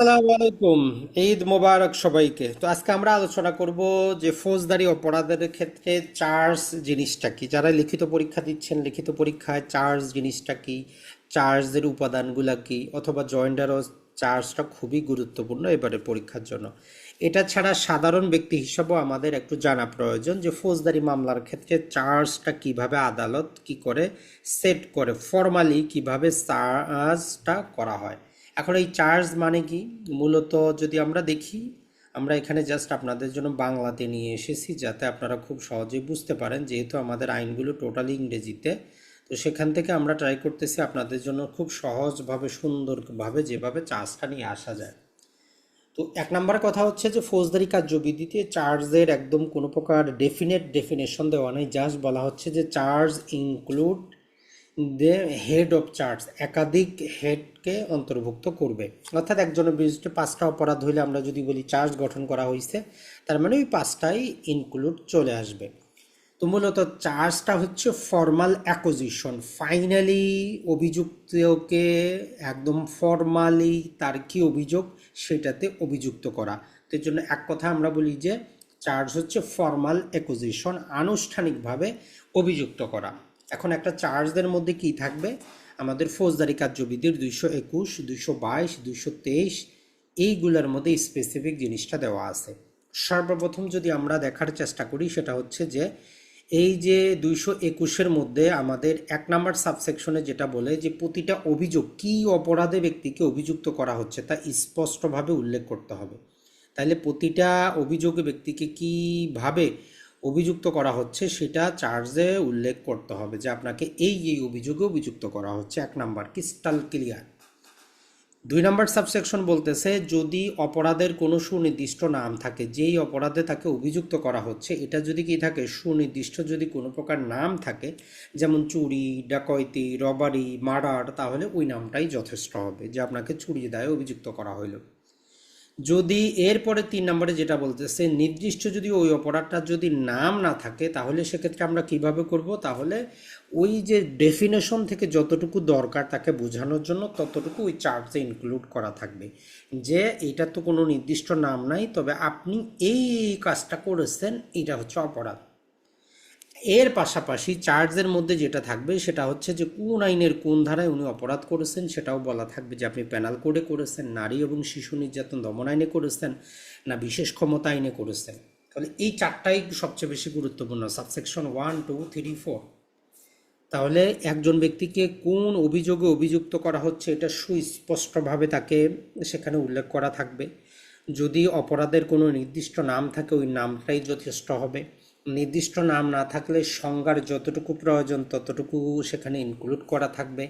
আসসালামু আলাইকুম। ঈদ মোবারক সবাইকে। তো আজকে আমরা আলোচনা করব যে ফৌজদারি অপরাধের ক্ষেত্রে চার্জ জিনিসটা কি? যারা লিখিত পরীক্ষা দিচ্ছেন, লিখিত পরীক্ষায় চার্জ জিনিসটা কি? চার্জের উপাদানগুলা কি? অথবা জয়েন্টারও চার্জটা খুবই গুরুত্বপূর্ণ এবারে পরীক্ষার জন্য। এটা ছাড়া সাধারণ ব্যক্তি হিসাবেও আমাদের একটু জানা প্রয়োজন যে ফৌজদারি মামলার ক্ষেত্রে চার্জটা কীভাবে আদালত কি করে সেট করে ফর্মালি কীভাবে চার্জটা করা হয়। এখন এই চার্জ মানে কি? মূলত যদি আমরা দেখি, আমরা এখানে জাস্ট আপনাদের জন্য বাংলাতে নিয়ে এসেছি যাতে আপনারা খুব সহজেই বুঝতে পারেন যেহেতু আমাদের আইনগুলো টোটালি ইংরেজিতে। তো সেখান থেকে আমরা ট্রাই করতেছি আপনাদের জন্য খুব সহজভাবে, সুন্দরভাবে যেভাবে চার্জটা নিয়ে আসা যায়। তো এক নম্বর কথা হচ্ছে যে ফৌজদারি কার্যবিধিতে চার্জের একদম কোনো প্রকার ডেফিনেট ডেফিনেশন দেওয়া নেই। জাস্ট বলা হচ্ছে যে charge include the head of charge একাধিক হেডকে অন্তর্ভুক্ত করবে। অর্থাৎ একজনের বিরুদ্ধে পাঁচটা অপরাধ হইলে আমরা যদি বলি চার্জ গঠন করা হয়েছে তার মানে ওই পাঁচটাই ইনক্লুড চলে আসবে। তো মূলত চার্জটা হচ্ছে ফর্মাল অ্যাকোজিশন ফাইনালি অভিযুক্তকে একদম ফর্মালি তার কি অভিযোগ, সেটাতে অভিযুক্ত করা। তো এর জন্য এক কথা আমরা বলি যে চার্জ হচ্ছে ফর্মাল অ্যাকোজিশন আনুষ্ঠানিকভাবে অভিযুক্ত করা। এখন একটা চার্জদের মধ্যে কি থাকবে? আমাদের ফৌজদারি কার্যবিধির দুইশো একুশ, দুইশো বাইশ, দুইশো তেইশ, এইগুলোর মধ্যে স্পেসিফিক জিনিসটা দেওয়া আছে। সর্বপ্রথম যদি আমরা দেখার চেষ্টা করি, সেটা হচ্ছে যে এই যে দুইশো একুশের মধ্যে আমাদের এক নাম্বার সাবসেকশনে যেটা বলে যে প্রতিটা অভিযোগ কী অপরাধে ব্যক্তিকে অভিযুক্ত করা হচ্ছে, তা স্পষ্টভাবে উল্লেখ করতে হবে। তাহলে প্রতিটা অভিযোগে ব্যক্তিকে কীভাবে অভিযুক্ত করা হচ্ছে, সেটা চার্জে উল্লেখ করতে হবে যে আপনাকে এই এই অভিযোগে অভিযুক্ত করা হচ্ছে। এক নাম্বার, ক্রিস্টাল ক্লিয়ার। দুই নম্বর সাবসেকশন বলতেছে, যদি অপরাধের কোনো সুনির্দিষ্ট নাম থাকে, যেই অপরাধে তাকে অভিযুক্ত করা হচ্ছে, এটা যদি কি থাকে, সুনির্দিষ্ট যদি কোনো প্রকার নাম থাকে, যেমন চুরি ডাকৈতি রবারি, মার্ডার, তাহলে ওই নামটাই যথেষ্ট হবে, যে আপনাকে চুরি দায়ে অভিযুক্ত করা হইল। যদি এরপরে তিন নম্বরে যেটা বলতেছে নির্দিষ্ট যদি ওই অপরাধটার যদি নাম না থাকে, তাহলে সেক্ষেত্রে আমরা কীভাবে করব? তাহলে ওই যে ডেফিনেশন থেকে যতটুকু দরকার তাকে বোঝানোর জন্য ততটুকু ওই চার্জে ইনক্লুড করা থাকবে। যে এটা তো কোনো নির্দিষ্ট নাম নাই, তবে আপনি এই কাজটা করেছেন, এটা হচ্ছে অপরাধ। এর পাশাপাশি চার্জের মধ্যে যেটা থাকবে সেটা হচ্ছে যে কোন আইনের কোন ধারায় উনি অপরাধ করেছেন সেটাও বলা থাকবে যে আপনি প্যানাল কোডে করেছেন, নারী এবং শিশু নির্যাতন দমন আইনে করেছেন না বিশেষ ক্ষমতা আইনে করেছেন। তাহলে এই চারটাই সবচেয়ে বেশি গুরুত্বপূর্ণ। Subsection one two three four তাহলে একজন ব্যক্তিকে কোন অভিযোগে অভিযুক্ত করা হচ্ছে এটা সুস্পষ্টভাবে তাকে সেখানে উল্লেখ করা থাকবে। যদি অপরাধের কোনো নির্দিষ্ট নাম থাকে ওই নামটাই যথেষ্ট হবে। নির্দিষ্ট নাম না থাকলে সংজ্ঞার যতটুকু প্রয়োজন ততটুকু সেখানে ইনক্লুড করা থাকবে।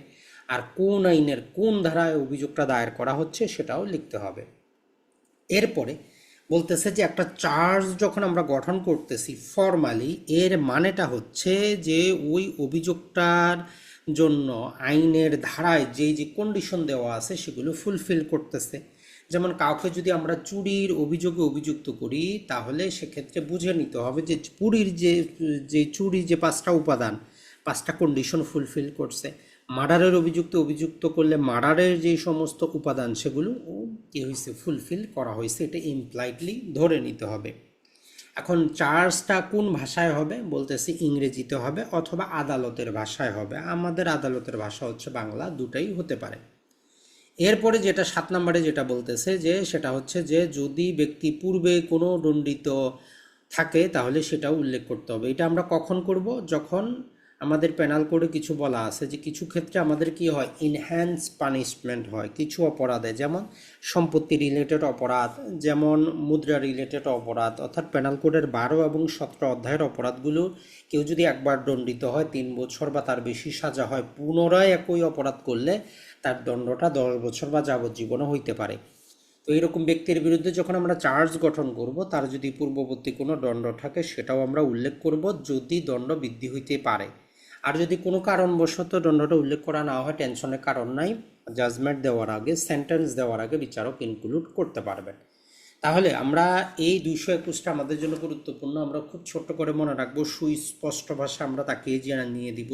আর কোন আইনের কোন ধারায় অভিযোগটা দায়ের করা হচ্ছে সেটাও লিখতে হবে। এরপরে বলতেছে যে একটা চার্জ যখন আমরা গঠন করতেছি ফর্মালি এর মানেটা হচ্ছে যে ওই অভিযোগটার জন্য আইনের ধারায় যে যে কন্ডিশন দেওয়া আছে সেগুলো ফুলফিল করতেছে। যেমন কাউকে যদি আমরা চুরির অভিযোগে অভিযুক্ত করি, তাহলে সেক্ষেত্রে বুঝে নিতে হবে যে চুরির যে যে চুরি যে পাঁচটা উপাদান, পাঁচটা কন্ডিশন ফুলফিল করছে মার্ডারের অভিযুক্ত অভিযুক্ত করলে মার্ডারের যে সমস্ত উপাদান সেগুলো কী হয়েছে ফুলফিল করা হয়েছে এটা ইমপ্লাইডলি ধরে নিতে হবে। এখন চার্জটা কোন ভাষায় হবে? বলতেছে ইংরেজিতে হবে অথবা আদালতের ভাষায় হবে। আমাদের আদালতের ভাষা হচ্ছে বাংলা, দুটাই হতে পারে। এরপরে যেটা সাত নম্বরে যেটা বলতেছে যে, সেটা হচ্ছে যে, যদি ব্যক্তি পূর্বে কোনো দণ্ডিত থাকে, তাহলে সেটাও উল্লেখ করতে হবে। এটা আমরা কখন করব? যখন আমাদের পেনাল কোডে কিছু বলা আছে যে, কিছু ক্ষেত্রে আমাদের কি হয়? ইনহ্যান্স পানিশমেন্ট হয়। কিছু অপরাধে, যেমন সম্পত্তি রিলেটেড অপরাধ, যেমন মুদ্রা রিলেটেড অপরাধ, অর্থাৎ পেনাল কোডের বারো এবং সতেরো অধ্যায়ের অপরাধগুলো কেউ যদি একবার দণ্ডিত হয়, তিন বছর বা তার বেশি সাজা হয়, পুনরায় একই অপরাধ করলে তার দণ্ডটা দশ বছর বা যাবজ্জীবনও হইতে পারে। তো এরকম ব্যক্তির বিরুদ্ধে যখন আমরা চার্জ গঠন করব, তার যদি পূর্ববর্তী কোনো দণ্ড থাকে, সেটাও আমরা উল্লেখ করব যদি দণ্ড বৃদ্ধি হইতে পারে। আর যদি কোনো কারণবশত দণ্ডটা উল্লেখ করা না হয় টেনশনের কারণ নাই জাজমেন্ট দেওয়ার আগে সেন্টেন্স দেওয়ার আগে বিচারক ইনক্লুড করতে পারবেন। তাহলে আমরা এই দুইশো একুশটা আমাদের জন্য গুরুত্বপূর্ণ। আমরা খুব ছোট্ট করে মনে রাখব, সুস্পষ্ট ভাষা আমরা তাকে জানিয়ে দিব,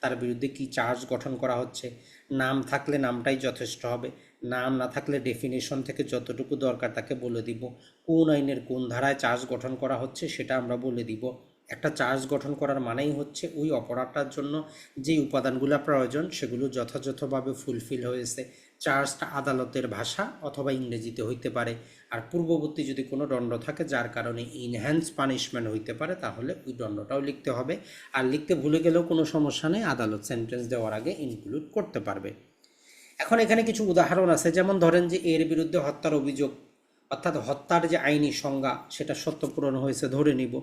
তার বিরুদ্ধে কি চার্জ গঠন করা হচ্ছে। নাম থাকলে নামটাই যথেষ্ট হবে। নাম না থাকলে ডেফিনেশন থেকে যতটুকু দরকার তাকে বলে দিব। কোন আইনের কোন ধারায় চার্জ গঠন করা হচ্ছে সেটা আমরা বলে দিব। একটা চার্জ গঠন করার মানেই হচ্ছে ওই অপরাধটার জন্য যেই উপাদানগুলো প্রয়োজন সেগুলো যথাযথভাবে ফুলফিল হয়েছে। চার্জটা আদালতের ভাষা অথবা ইংরেজিতে হইতে পারে। আর পূর্ববর্তী যদি কোনো দণ্ড থাকে, যার কারণে ইনহ্যান্স পানিশমেন্ট হইতে পারে, তাহলে ওই দণ্ডটাও লিখতে হবে। আর লিখতে ভুলে গেলেও কোনো সমস্যা নেই, আদালত সেন্টেন্স দেওয়ার আগে ইনক্লুড করতে পারবে। এখন এখানে কিছু উদাহরণ আছে, যেমন ধরেন যে এর বিরুদ্ধে হত্যার অভিযোগ, অর্থাৎ হত্যার যে আইনি সংজ্ঞা, সেটা সত্য পূরণ হয়েছে, ধরে নিব।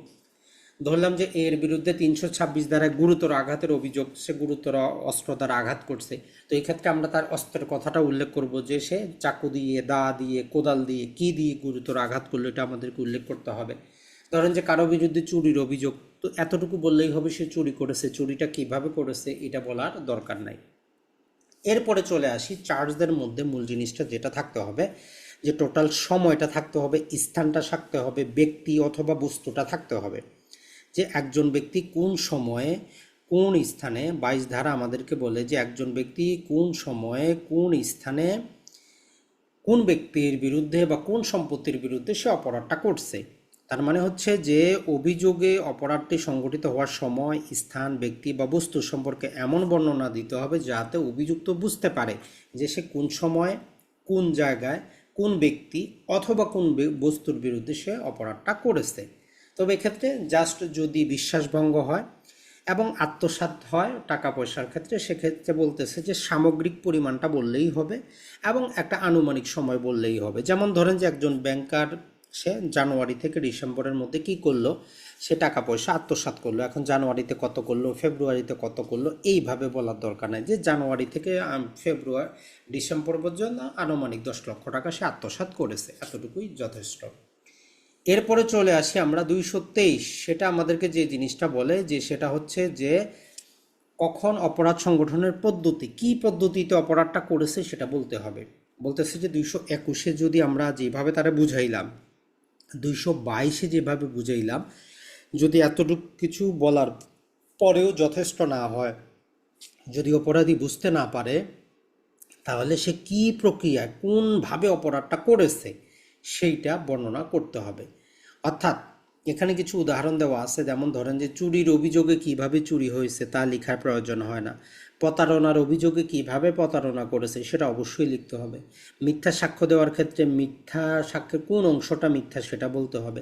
ধরলাম যে এর বিরুদ্ধে তিনশো ছাব্বিশ দ্বারায় গুরুতর আঘাতের অভিযোগ, সে গুরুতর অস্ত্র দ্বারা আঘাত করছে। তো এই ক্ষেত্রে আমরা তার অস্ত্রের কথাটা উল্লেখ করব যে সে চাকু দিয়ে, দা দিয়ে, কোদাল দিয়ে কি দিয়ে গুরুতর আঘাত করল এটা আমাদেরকে উল্লেখ করতে হবে। ধরেন যে কারও বিরুদ্ধে চুরির অভিযোগ, তো এতটুকু বললেই হবে সে চুরি করেছে। চুরিটা কীভাবে করেছে এটা বলার দরকার নাই। এরপরে চলে আসি চার্জদের মধ্যে মূল জিনিসটা যেটা থাকতে হবে, যে টোটাল সময়টা থাকতে হবে, স্থানটা থাকতে হবে, ব্যক্তি অথবা বস্তুটা থাকতে হবে। যে একজন ব্যক্তি কোন সময়ে কোন স্থানে, বাইশ ধারা আমাদেরকে বলে যে একজন ব্যক্তি কোন সময়ে কোন স্থানে কোন ব্যক্তির বিরুদ্ধে বা কোন সম্পত্তির বিরুদ্ধে সে অপরাধটা করছে। তার মানে হচ্ছে যে অভিযোগে অপরাধটি সংগঠিত হওয়ার সময় স্থান, ব্যক্তি বা বস্তু সম্পর্কে এমন বর্ণনা দিতে হবে যাতে অভিযুক্ত বুঝতে পারে যে সে কোন সময়, কোন জায়গায়, কোন ব্যক্তি অথবা কোন বস্তুর বিরুদ্ধে সে অপরাধটা করেছে। তবে এক্ষেত্রে জাস্ট যদি বিশ্বাসভঙ্গ হয় এবং আত্মসাৎ হয় টাকা পয়সার ক্ষেত্রে, সেক্ষেত্রে বলতেছে যে সামগ্রিক পরিমাণটা বললেই হবে এবং একটা আনুমানিক সময় বললেই হবে। যেমন ধরেন যে একজন ব্যাংকার সে জানুয়ারি থেকে ডিসেম্বরের মধ্যে কি করল? সে টাকা পয়সা আত্মসাৎ করল। এখন জানুয়ারিতে কত করল? ফেব্রুয়ারিতে কত করল? এইভাবে বলার দরকার নাই যে জানুয়ারি থেকে ফেব্রুয়ারি, ডিসেম্বর পর্যন্ত আনুমানিক দশ লক্ষ টাকা সে আত্মসাৎ করেছে। এতটুকুই যথেষ্ট। এরপরে চলে আসি আমরা দুইশো তেইশ। সেটা আমাদেরকে যে জিনিসটা বলে যে সেটা হচ্ছে যে কখন অপরাধ সংগঠনের পদ্ধতি, কি পদ্ধতিতে অপরাধটা করেছে সেটা বলতে হবে। বলতেছে যে দুইশো একুশে যদি আমরা যেভাবে তারা বুঝাইলাম, দুইশো বাইশে যেভাবে বুঝাইলাম, যদি এতটুকু কিছু বলার পরেও যথেষ্ট না হয়, যদি অপরাধী বুঝতে না পারে, তাহলে সে কি প্রক্রিয়ায়, কোনভাবে অপরাধটা করেছে? সেইটা বর্ণনা করতে হবে। অর্থাৎ এখানে কিছু উদাহরণ দেওয়া আছে, যেমন ধরেন যে চুরির অভিযোগে কীভাবে চুরি হয়েছে তা লেখার প্রয়োজন হয় না। প্রতারণার অভিযোগে কীভাবে প্রতারণা করেছে সেটা অবশ্যই লিখতে হবে। মিথ্যা সাক্ষ্য দেওয়ার ক্ষেত্রে মিথ্যা সাক্ষ্যের কোন অংশটা মিথ্যা সেটা বলতে হবে।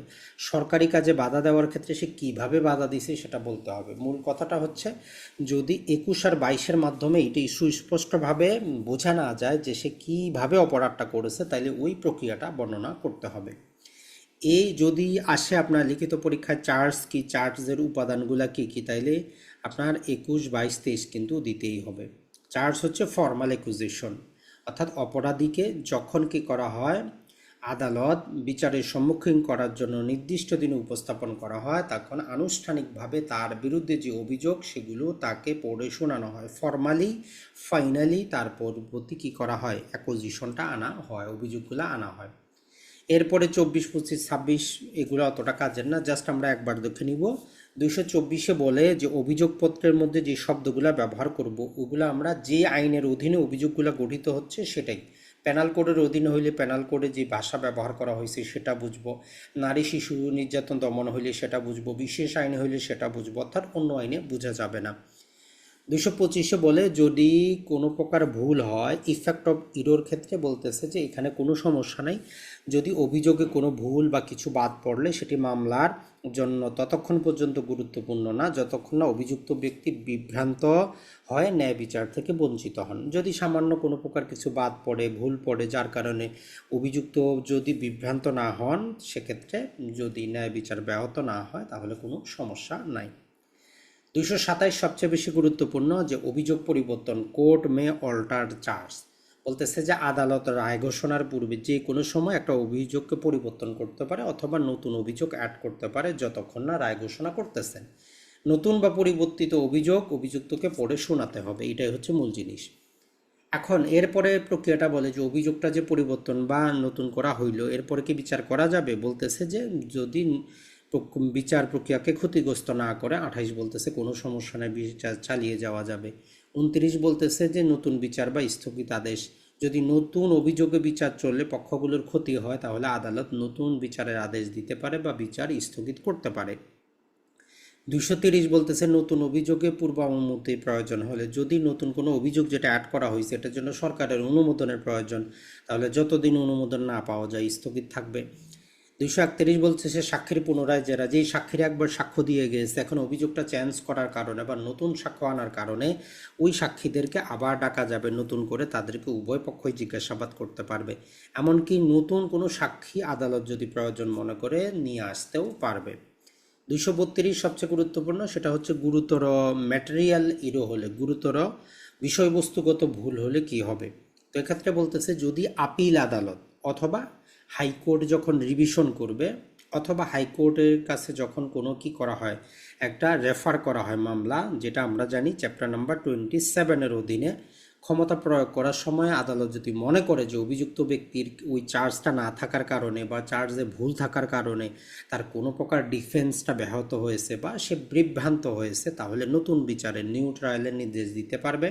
সরকারি কাজে বাধা দেওয়ার ক্ষেত্রে সে কীভাবে বাধা দিছে সেটা বলতে হবে। মূল কথাটা হচ্ছে, যদি একুশ আর বাইশের মাধ্যমে এটি সুস্পষ্টভাবে বোঝা না যায় যে সে কীভাবে অপরাধটা করেছে, তাইলে ওই প্রক্রিয়াটা বর্ণনা করতে হবে। এই যদি আসে আপনার লিখিত পরীক্ষায় চার্জ কি, চার্জের উপাদানগুলা কি কি, তাইলে আপনার একুশ, বাইশ, তেইশ কিন্তু দিতেই হবে। চার্জ হচ্ছে ফর্মাল একুজিশন অর্থাৎ অপরাধীকে যখন কি করা হয়, আদালত বিচারের সম্মুখীন করার জন্য নির্দিষ্ট দিনে উপস্থাপন করা হয়, তখন আনুষ্ঠানিকভাবে তার বিরুদ্ধে যে অভিযোগ, সেগুলো তাকে পড়ে শোনানো হয়। ফর্মালি, ফাইনালি তার পরবর্তী কী করা হয় অ্যাকোজিশনটা আনা হয়, অভিযোগগুলো আনা হয়। এরপরে চব্বিশ, পঁচিশ, ছাব্বিশ এগুলো অতটা কাজের না, জাস্ট আমরা একবার দেখে নিব। দুইশো চব্বিশে বলে যে অভিযোগপত্রের মধ্যে যে শব্দগুলো ব্যবহার করব, ওগুলো আমরা যে আইনের অধীনে অভিযোগগুলো গঠিত হচ্ছে সেটাই। প্যানাল কোডের অধীনে হইলে প্যানাল কোডে যে ভাষা ব্যবহার করা হয়েছে সেটা বুঝব, নারী, শিশু, নির্যাতন, দমন হইলে সেটা বুঝব, বিশেষ আইন হইলে সেটা বুঝব, অর্থাৎ অন্য আইনে বোঝা যাবে না। দুশো পঁচিশে বলে, যদি কোনো প্রকার ভুল হয় ইফেক্ট অফ ইরোর ক্ষেত্রে বলতেছে যে এখানে কোনো সমস্যা নেই। যদি অভিযোগে কোনো ভুল বা কিছু বাদ পড়লে, সেটি মামলার জন্য ততক্ষণ পর্যন্ত গুরুত্বপূর্ণ না। যতক্ষণ না অভিযুক্ত ব্যক্তি বিভ্রান্ত হয়, ন্যায় বিচার থেকে বঞ্চিত হন। যদি সামান্য কোনো প্রকার কিছু বাদ পড়ে, ভুল পড়ে, যার কারণে অভিযুক্ত যদি বিভ্রান্ত না হন, সেক্ষেত্রে যদি ন্যায় বিচার ব্যাহত না হয়, তাহলে কোনো সমস্যা নাই। দুইশো সাতাইশ সবচেয়ে বেশি গুরুত্বপূর্ণ যে অভিযোগ পরিবর্তন কোর্ট মে অল্টার চার্জ। বলতেছে যে আদালত রায় ঘোষণার পূর্বে যে কোনো সময় একটা অভিযোগকে পরিবর্তন করতে পারে অথবা নতুন অভিযোগ অ্যাড করতে পারে যতক্ষণ না রায় ঘোষণা করতেছেন। নতুন বা পরিবর্তিত অভিযোগ অভিযুক্তকে পড়ে শোনাতে হবে, এটাই হচ্ছে মূল জিনিস। এখন এরপরে প্রক্রিয়াটা বলে যে অভিযোগটা যে পরিবর্তন বা নতুন করা হইল, এরপরে কি বিচার করা যাবে? বলতেছে যে যদি বিচার প্রক্রিয়াকে ক্ষতিগ্রস্ত না করে আঠাইশ বলতেছে কোনো সমস্যা নেই, বিচার চালিয়ে যাওয়া যাবে। উনত্রিশ বলতেছে যে নতুন বিচার বা স্থগিত আদেশ, যদি নতুন অভিযোগে বিচার চললে পক্ষগুলোর ক্ষতি হয়, তাহলে আদালত নতুন বিচারের আদেশ দিতে পারে বা বিচার স্থগিত করতে পারে। দুশো তিরিশ বলতেছে নতুন অভিযোগে পূর্বানুমতি প্রয়োজন হলে, যদি নতুন কোনো অভিযোগ যেটা অ্যাড করা হয়েছে, এটার জন্য সরকারের অনুমোদনের প্রয়োজন, তাহলে যতদিন অনুমোদন না পাওয়া যায়, স্থগিত থাকবে। দুইশো একত্রিশ বলছে সে সাক্ষীর পুনরায় জেরা। যেই সাক্ষীর একবার সাক্ষ্য দিয়ে গেছে, এখন অভিযোগটা চেঞ্জ করার কারণে বা নতুন সাক্ষ্য আনার কারণে ওই সাক্ষীদেরকে আবার ডাকা যাবে নতুন করে, তাদেরকে উভয় পক্ষই জিজ্ঞাসাবাদ করতে পারবে। এমনকি নতুন কোনো সাক্ষী আদালত যদি প্রয়োজন মনে করে নিয়ে আসতেও পারবে। দুইশো বত্রিশ সবচেয়ে গুরুত্বপূর্ণ, সেটা হচ্ছে গুরুতর ম্যাটেরিয়াল ইরো হলে, গুরুতর বিষয়বস্তুগত ভুল হলে কি হবে? তো এক্ষেত্রে বলতেছে, যদি আপিল আদালত অথবা হাইকোর্ট যখন রিভিশন করবে অথবা হাইকোর্টের কাছে যখন কোনো কি করা হয়, একটা রেফার করা হয় মামলা, যেটা আমরা জানি চ্যাপ্টার নাম্বার টোয়েন্টি সেভেনের অধীনে ক্ষমতা প্রয়োগ করার সময় আদালত যদি মনে করে যে অভিযুক্ত ব্যক্তির ওই চার্জটা না থাকার কারণে বা চার্জে ভুল থাকার কারণে তার কোনো প্রকার ডিফেন্সটা ব্যাহত হয়েছে বা সে বিভ্রান্ত হয়েছে, তাহলে নতুন বিচারে নিউ ট্রায়ালের নির্দেশ দিতে পারবে।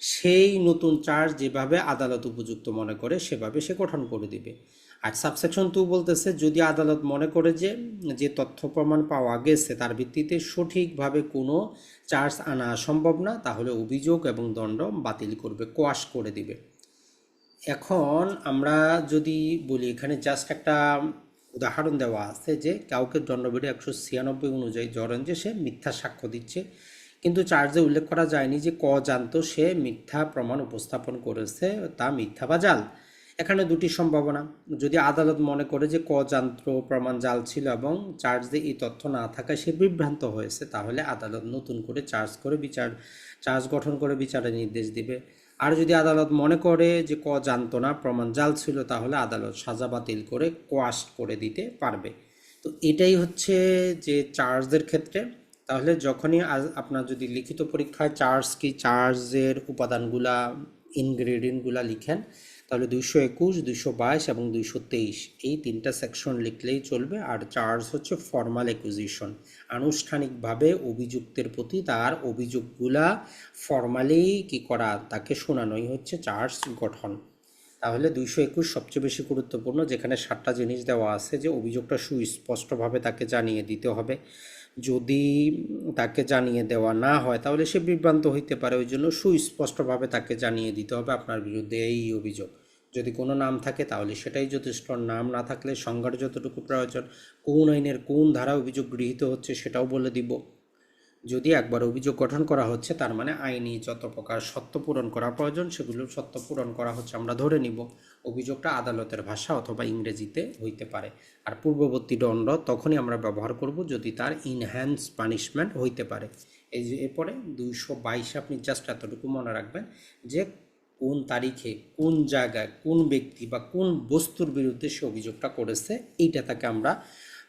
সেই নতুন চার্জ যেভাবে আদালত উপযুক্ত মনে করে, সেভাবে সে গঠন করে দিবে। আর সাবসেকশন টু বলতেছে, যদি আদালত মনে করে যে যে তথ্য প্রমাণ পাওয়া গেছে, তার ভিত্তিতে সঠিকভাবে কোনো চার্জ আনা সম্ভব না, তাহলে অভিযোগ এবং দণ্ড বাতিল করবে কোয়াশ করে দিবে। এখন আমরা যদি বলি, এখানে জাস্ট একটা উদাহরণ দেওয়া আছে যে, কাউকে দণ্ডবিধি একশো ছিয়ানব্বই অনুযায়ী ধরেন যে, সে মিথ্যা সাক্ষ্য দিচ্ছে। কিন্তু চার্জে উল্লেখ করা যায়নি যে, ক জানত সে মিথ্যা প্রমাণ উপস্থাপন করেছে, তা মিথ্যা বা জাল। এখানে দুটি সম্ভাবনা। যদি আদালত মনে করে যে ক যন্ত্র প্রমাণ জাল ছিল এবং চার্জে এই তথ্য না থাকায় সে বিভ্রান্ত হয়েছে, তাহলে আদালত নতুন করে চার্জ করে বিচার, চার্জ গঠন করে বিচারের নির্দেশ দিবে। আর যদি আদালত মনে করে যে ক জানতো না, প্রমাণ জাল ছিল, তাহলে আদালত সাজা বাতিল করে কোয়াশ করে দিতে পারবে। তো এটাই হচ্ছে যে চার্জের ক্ষেত্রে। তাহলে যখনই আপনার যদি লিখিত পরীক্ষায় চার্জ কি, চার্জের উপাদানগুলা, ইনগ্রেডিয়েন্টগুলা লিখেন তাহলে দুইশো একুশ, দুইশো বাইশ এবং দুইশো তেইশ, এই তিনটা সেকশন লিখলেই চলবে। আর চার্জ হচ্ছে ফর্মাল একুজিশন আনুষ্ঠানিকভাবে অভিযুক্তের প্রতি তার অভিযোগগুলা ফর্মালি কি করা তাকে শোনানোই হচ্ছে চার্জ গঠন। তাহলে দুইশো একুশ সবচেয়ে বেশি গুরুত্বপূর্ণ, যেখানে সাতটা জিনিস দেওয়া আছে যে অভিযোগটা সুস্পষ্টভাবে তাকে জানিয়ে দিতে হবে। যদি তাকে জানিয়ে দেওয়া না হয়, তাহলে সে বিভ্রান্ত হইতে পারে। ওই জন্য সুস্পষ্টভাবে তাকে জানিয়ে দিতে হবে আপনার বিরুদ্ধে এই অভিযোগ। যদি কোনো নাম থাকে, তাহলে সেটাই যথেষ্ট। নাম না থাকলে সংজ্ঞার যতটুকু প্রয়োজন, কোন আইনের কোন ধারা অভিযোগ গৃহীত হচ্ছে সেটাও বলে দিব। যদি একবার অভিযোগ গঠন করা হচ্ছে, তার মানে আইনি যত প্রকার সত্য পূরণ করা প্রয়োজন, সেগুলো সত্য পূরণ করা হচ্ছে, আমরা ধরে নিব। অভিযোগটা আদালতের ভাষা অথবা ইংরেজিতে হইতে পারে। আর পূর্ববর্তী দণ্ড তখনই আমরা ব্যবহার করব যদি তার ইনহ্যান্স পানিশমেন্ট হইতে পারে। এই যে, এরপরে দুইশো বাইশে, আপনি জাস্ট এতটুকু মনে রাখবেন যে কোন তারিখে, কোন জায়গায়, কোন ব্যক্তি বা কোন বস্তুর বিরুদ্ধে সে অভিযোগটা করেছে, এইটা তাকে আমরা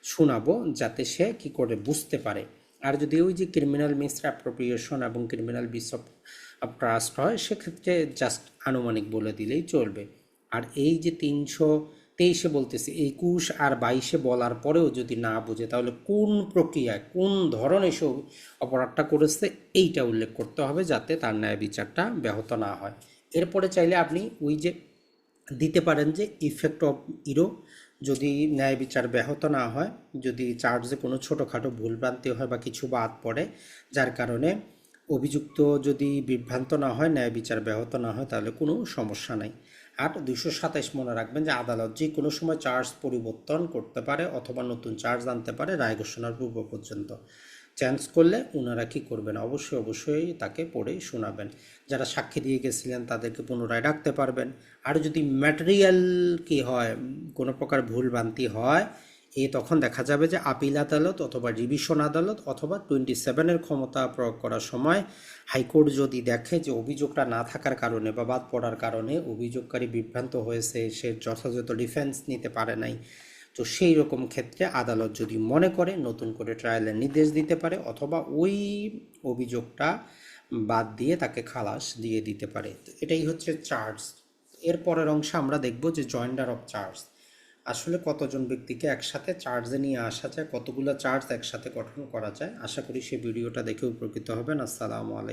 শোনাবো যাতে সে কি করে বুঝতে পারে। আর যদি ওই যে ক্রিমিনাল মিস অ্যাপ্রোপ্রিয়েশন এবং ক্রিমিনাল বিস অফ ট্রাস্ট হয়, সেক্ষেত্রে জাস্ট আনুমানিক বলে দিলেই চলবে। আর এই যে তিনশো তেইশে বলতেছে একুশ আর বাইশে বলার পরেও যদি না বোঝে, তাহলে কোন প্রক্রিয়ায়, কোন ধরনের সে, অপরাধটা করেছে, এইটা উল্লেখ করতে হবে যাতে তার ন্যায় বিচারটা ব্যাহত না হয়। এরপরে চাইলে আপনি ওই যে দিতে পারেন যে ইফেক্ট অফ ইরো যদি ন্যায় বিচার ব্যাহত না হয়, যদি চার্জে কোনো ছোটোখাটো ভুলভ্রান্তি হয় বা কিছু বাদ পড়ে, যার কারণে অভিযুক্ত যদি বিভ্রান্ত না হয়, ন্যায় বিচার ব্যাহত না হয়, তাহলে কোনো সমস্যা নাই। আর দুশো সাতাইশ মনে রাখবেন যে আদালত যে কোনো সময় চার্জ পরিবর্তন করতে পারে অথবা নতুন চার্জ আনতে পারে রায় ঘোষণার পূর্ব পর্যন্ত। চেঞ্জ করলে ওনারা কী করবেন? অবশ্যই অবশ্যই তাকে পড়ে শোনাবেন। যারা সাক্ষী দিয়ে গেছিলেন, তাদেরকে পুনরায় ডাকতে পারবেন। আর যদি ম্যাটেরিয়াল কি হয়, কোনো প্রকার ভুলভ্রান্তি হয়, এ তখন দেখা যাবে যে আপিল আদালত অথবা রিভিশন আদালত অথবা টোয়েন্টি সেভেনের ক্ষমতা প্রয়োগ করার সময় হাইকোর্ট যদি দেখে যে অভিযোগটা না থাকার কারণে বা বাদ পড়ার কারণে অভিযোগকারী বিভ্রান্ত হয়েছে, সে যথাযথ ডিফেন্স নিতে পারে নাই তো সেই রকম ক্ষেত্রে আদালত যদি মনে করে নতুন করে ট্রায়ালের নির্দেশ দিতে পারে অথবা ওই অভিযোগটা বাদ দিয়ে তাকে খালাস দিয়ে দিতে পারে। তো এটাই হচ্ছে চার্জ এর পরের অংশে আমরা দেখব যে জয়েন্ডার অফ চার্জ আসলে কতজন ব্যক্তিকে একসাথে চার্জে নিয়ে আসা যায়, কতগুলো চার্জ একসাথে গঠন করা যায়। আশা করি সে ভিডিওটা দেখে উপকৃত হবেন। আসসালামু আলাইকুম।